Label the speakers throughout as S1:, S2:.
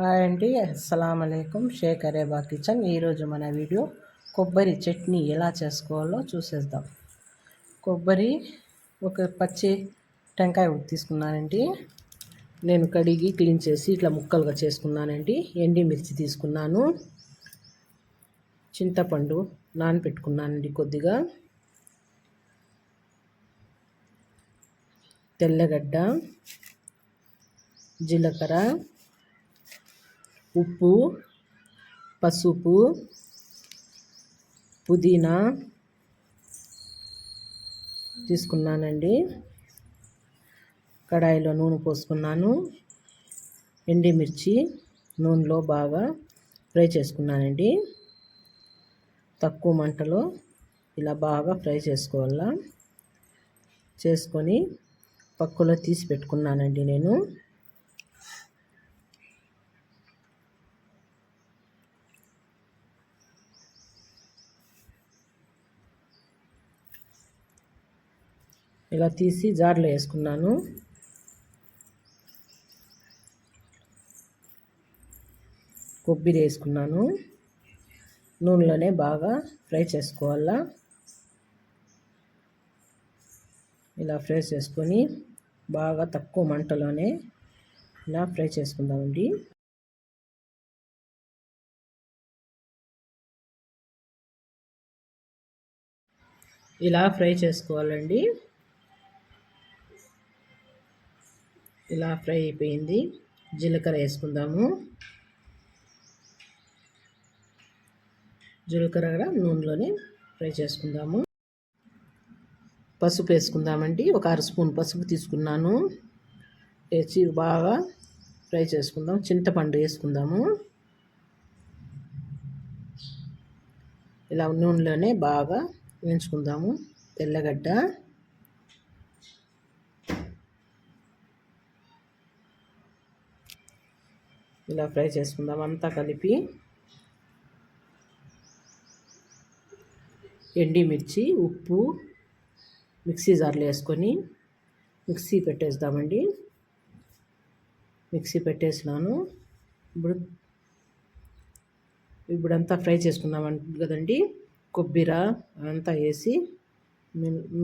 S1: Hi అండి. అస్సలం అయికం షేక్ అరేబా కిచెన్. ఈరోజు మన వీడియో కొబ్బరి చట్నీ ఎలా చేసుకోవాలో చూసేద్దాం. కొబ్బరి ఒక పచ్చి టెంకాయ తీసుకున్నానండి. నేను కడిగి క్లీన్ చేసి ఇట్లా ముక్కలుగా చేసుకున్నానండి. ఎండి మిర్చి తీసుకున్నాను. చింతపండు నానపెట్టుకున్నానండి కొద్దిగా. తెల్లగడ్డ జీలకర్ర ఉప్పు పసుపు పుదీనా తీసుకున్నానండి. కడాయిలో నూనె పోసుకున్నాను. ఎండిమిర్చి నూనెలో బాగా ఫ్రై చేసుకున్నానండి. తక్కువ మంటలో ఇలా బాగా ఫ్రై చేసుకోవాలా? చేసుకొని పక్కలో తీసి పెట్టుకున్నానండి నేను. ఇలా తీసి జార్లో వేసుకున్నాను. కొబ్బరి వేసుకున్నాను. నూనెలోనే బాగా ఫ్రై చేసుకోవాలా. ఇలా ఫ్రై చేసుకొని బాగా తక్కువ మంటలోనే ఇలా ఫ్రై చేసుకుందామండి. ఇలా ఫ్రై చేసుకోవాలండి. ఇలా ఫ్రై అయిపోయింది. జీలకర్ర వేసుకుందాము. జీలకర్ర కూడా నూనెలోనే ఫ్రై చేసుకుందాము. పసుపు వేసుకుందామండి. ఒక అర స్పూన్ పసుపు తీసుకున్నాను. వేసి బాగా ఫ్రై చేసుకుందాం. చింతపండు వేసుకుందాము. ఇలా నూనెలోనే బాగా వేయించుకుందాము. తెల్లగడ్డ. ఇలా ఫ్రై చేసుకుందాం. అంతా కలిపి ఎండిమిర్చి ఉప్పు మిక్సీ జార్లో వేసుకొని మిక్సీ పెట్టేద్దామండి. మిక్సీ పెట్టేసినాను. ఇప్పుడు ఇప్పుడంతా ఫ్రై చేసుకుందాం కదండి. కొబ్బరి అంతా వేసి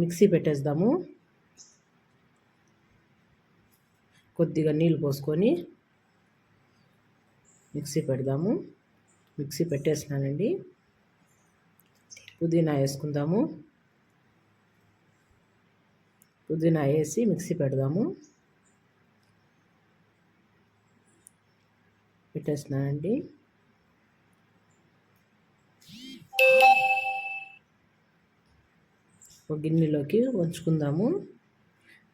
S1: మిక్సీ పెట్టేద్దాము. కొద్దిగా నీళ్ళు పోసుకొని మిక్సీ పెడదాము. మిక్సీ పెట్టేసినానండి. పుదీనా వేసుకుందాము. పుదీనా వేసి మిక్సీ పెడదాము. పెట్టేసినానండి. ఒక గిన్నెలోకి వంచుకుందాము.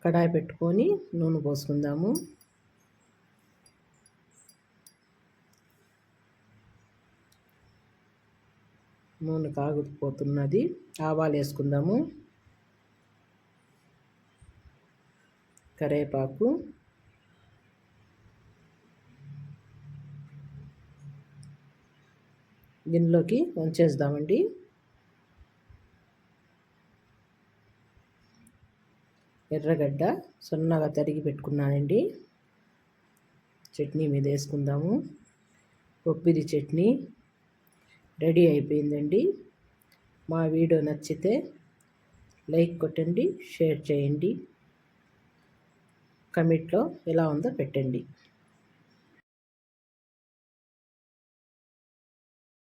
S1: కడాయి పెట్టుకొని నూనె పోసుకుందాము. నూనె కాగిపోతున్నది ఆవాలు వేసుకుందాము కరేపాకు. దీనిలోకి వంచేద్దామండి ఎర్రగడ్డ సన్నగా తరిగి పెట్టుకున్నానండి. చట్నీ మీద వేసుకుందాము కొబ్బరి చట్నీ. రెడీ అయిపోయిందండి. మా వీడియో నచ్చితే లైక్ కొట్టండి షేర్ చేయండి. కమెంట్లో ఎలా ఉందో పెట్టండి.